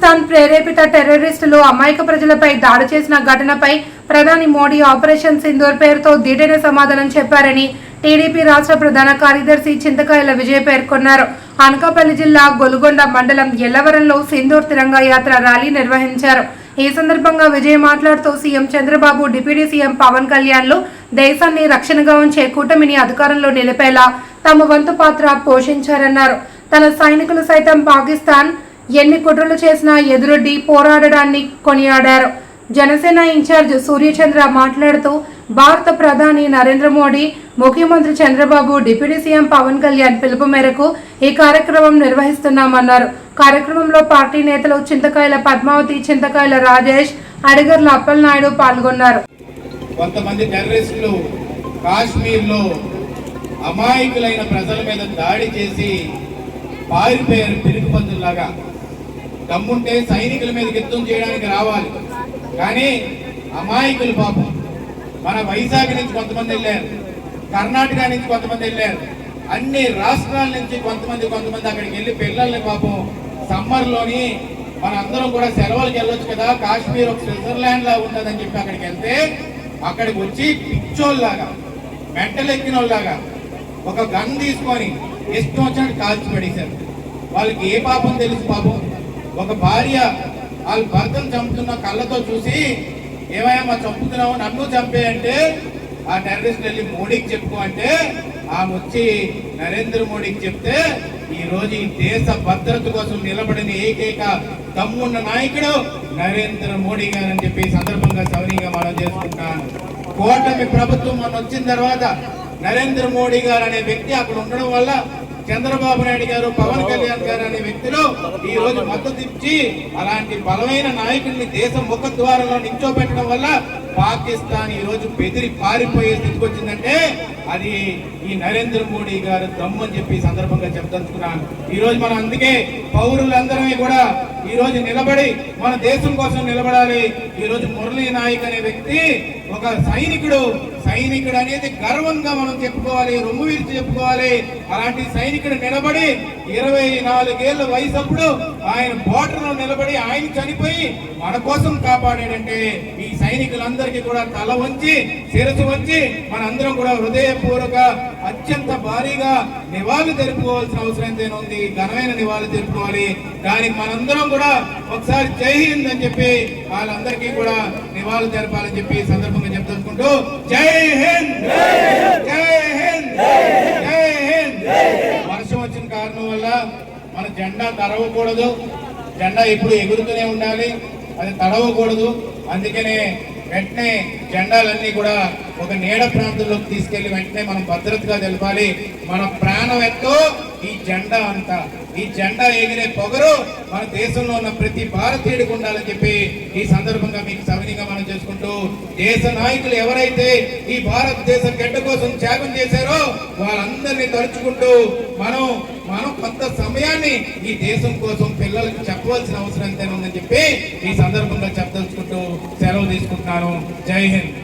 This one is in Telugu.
పాకిస్తాన్ ప్రేరేపిత టెర్రరిస్టులు అమాయక ప్రజలపై దాడి చేసిన ఘటనపై ప్రధాని మోడీ ఆపరేషన్ సింధూర్ పేరుతో ధీటైన సమాధానం చెప్పారని టీడీపీ రాష్ట్ర ప్రధాన కార్యదర్శి చింతకాయల విజయ్ పేర్కొన్నారు. అనకాపల్లి జిల్లా గొలుగొండ మండలం ఎల్లవరంలో సింధూర్ తిరంగా యాత్ర ర్యాలీ నిర్వహించారు. ఈ సందర్భంగా విజయ్ మాట్లాడుతూ CM Chandrababu deputy CM Pavan కళ్యాణ్లు దేశాన్ని రక్షణగా ఉంచే కూటమిని అధికారంలో నిలిపేలా తమ వంతు పాత్ర పోషించారన్నారు. తన సైనికులు సైతం పాకిస్తాన్ ఎన్ని కుట్రలు చేసినా ఎదురొడ్డి పోరాడడాన్ని కొనియాడారు. జనసేన ఇన్ఛార్జ్ సూర్యచంద్ర మాట్లాడుతూ భారత ప్రధాని నరేంద్ర మోడీ ముఖ్యమంత్రి చంద్రబాబు డిప్యూటీ సీఎం పవన్ కళ్యాణ్ పిలుపు మేరకు ఈ కార్యక్రమం నిర్వహిస్తున్నామన్నారు. కార్యక్రమంలో పార్టీ నేతలు చింతకాయల పద్మావతి చింతకాయల రాజేష్ అడిగర్ల అప్పలనాయుడు పాల్గొన్నారు. కొంతమంది టెర్రరిస్టులు కాశ్మీర్లో అమాయకులైన ప్రజల మీద దాడి చేసి పారిపోయారు పిరుగుపందుల్లాగా దమ్ముంటే సైనికుల మీద యుద్ధం చేయడానికి రావాలి. కానీ అమాయకులు పాపం. మన వైజాగ్ నుంచి కొంతమంది వెళ్ళారు. కర్ణాటక నుంచి కొంతమంది వెళ్ళారు. అన్ని రాష్ట్రాల నుంచి కొంతమంది కొంతమంది అక్కడికి వెళ్ళి పిల్లల్ని పాపం సమ్మర్లోని మన అందరం కూడా సెలవులకు వెళ్ళొచ్చు కదా. కాశ్మీర్ ఒక స్విట్జర్లాండ్ లా ఉన్నదని చెప్పి అక్కడికి వెళ్తే అక్కడికి వచ్చి పిచ్చోళ్ళలాగా మెంటల్ ఎక్కిన వాళ్ళలాగా ఒక గన్ తీసుకొని ఇష్టం వచ్చినట్టు కాల్చి పడేశారు. వాళ్ళకి ఏ పాపం తెలుసు పాపం? ఒక భార్య వాళ్ళ భర్తను చంపుతున్న కళ్ళతో చూసి ఏమయ్యా చంపుతున్నావు? నన్ను చంపే అంటే ఆ టెర్రరిస్ట్ వెళ్ళి మోడీకి చెప్పుకో అంటే ఆమె వచ్చి నరేంద్ర మోడీకి చెప్తే ఈ రోజు ఈ దేశ భద్రత కోసం నిలబడిన ఏకైక తమ్మున్న నాయకుడు నరేంద్ర మోడీ గారు అని చెప్పి సందర్భంగా సవనీయంగా మనం చేసుకుంటాను. కూటమి ప్రభుత్వం మన వచ్చిన తర్వాత నరేంద్ర మోడీ గారు అనే వ్యక్తి అక్కడ ఉండడం వల్ల చంద్రబాబు నాయుడు గారు పవన్ కళ్యాణ్ గారు అనే వ్యక్తులు ఈ రోజు మద్దతు ఇచ్చి అలాంటి బలమైన నాయకుడిని దేశం ముఖ ద్వారంలో నించోబెట్టడం వల్ల పాకిస్తాన్ ఈ రోజు బెదిరి పారిపోయే స్థితికి వచ్చిందంటే అది ఈ నరేంద్ర మోడీ గారు దమ్ము అని చెప్పి సందర్భంగా చెప్పదలుచుకున్నాను ఈ రోజు మనం అందుకే పౌరులందరమే కూడా ఈ రోజు నిలబడి మన దేశం కోసం నిలబడాలి. ఈ రోజు మురళీ నాయక్ అనే వ్యక్తి ఒక సైనికుడు. సైనికుడు అనేది గర్వంగా మనం చెప్పుకోవాలి రొమ్ము విరిచి చెప్పుకోవాలి. అలాంటి సైనికుడు నిలబడి ఇరవై నాలుగేళ్ళ వయసు అప్పుడు ఆయన బోర్డర్ నిలబడి ఆయన చనిపోయి మన కోసం కాపాడాడంటే ఈ సైనికులందరికీ కూడా తల వంచి శిరసు వంచి మనందరం కూడా హృదయపూర్వక అత్యంత భారీగా నివాళులు తెలుపుకోవాల్సిన అవసరం ఎంతైనా ఉంది. ఘనమైన నివాళులు తెలుపుకోవాలి. దానికి మనందరం కూడా ఒకసారి జై హింద్ అని చెప్పి వాళ్ళందరికీ కూడా నివాళులు తెలపాలని చెప్పి సందర్భంగా చెప్తుంటూ జై జై హింద్ జై హింద్ వర్షం వచ్చిన కారణం వల్ల మన జెండా తడవకూడదు. జెండా ఎప్పుడు ఎగురుతూనే ఉండాలి. అది తడవకూడదు. అందుకనే వెంటనే జెండాలన్నీ కూడా ఒక నీడ ప్రాంతంలోకి తీసుకెళ్ళి వెంటనే మనం భద్రతగా తెలపాలి. మన ప్రాణం ఎంతో ఈ జెండా అంతా ఈ జెండా ఎగిరే పొగరు మన దేశంలో ఉన్న ప్రతి భారతీయుడికి ఉండాలని చెప్పి ఈ సందర్భంగా మీకు సవినీగా మనం చేసుకుంటూ దేశ నాయకులు ఎవరైతే ఈ భారతదేశ గడ్డ కోసం త్యాగం చేశారో వాళ్ళందరినీ తలుచుకుంటూ మనం మనం కొంత సమయాన్ని ఈ దేశం కోసం పిల్లలకు చెప్పవలసిన అవసరం ఎంతైనా ఉందని చెప్పి ఈ సందర్భంగా చెప్పదలుచుకుంటూ సెలవు తీసుకుంటున్నాను. జై హింద్.